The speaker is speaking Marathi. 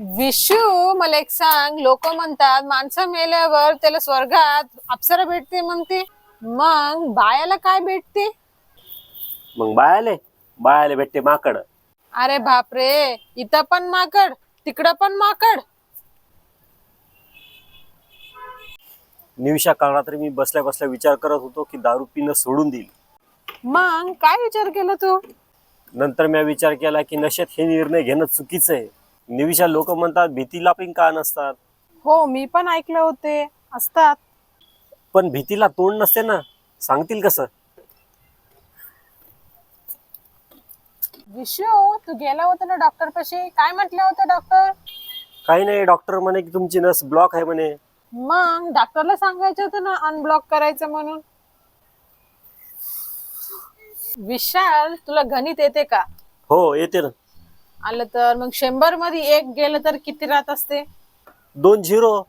विशू मला एक सांग. लोक म्हणतात माणसं मेल्यावर त्याला स्वर्गात अप्सरा भेटते म्हणते. मग बायाला काय भेटते? मग बायाले? बायाले भेटते माकड. अरे बापरे इथं पण माकड तिकडं पण माकड. निविषा काल रात्री मी बसल्या बसल्या विचार करत होतो की दारू पिणं सोडून देईल. मग काय विचार केला तू? नंतर मी विचार केला की नशेत हे निर्णय घेणं चुकीचं आहे. निविषा लोक म्हणतात भीतीला पण का नसतात? हो मी पण ऐकले होते. असतात. पण भीतीला तोंड नसते ना? सांगतील कसं? विशू तू गेला होता ना डॉक्टर पाशी काय म्हटलं होतं डॉक्टर? काही नाही डॉक्टर म्हणे की तुमची नस ब्लॉक आहे म्हणे. मग डॉक्टरला सांगायचं होतं ना अनब्लॉक करायचं म्हणून? विशाल तुला गणित येते का? हो येते ना. आलं तर मग शंभरमध्ये एक गेलं तर किती राहत असते? दोन झिरो.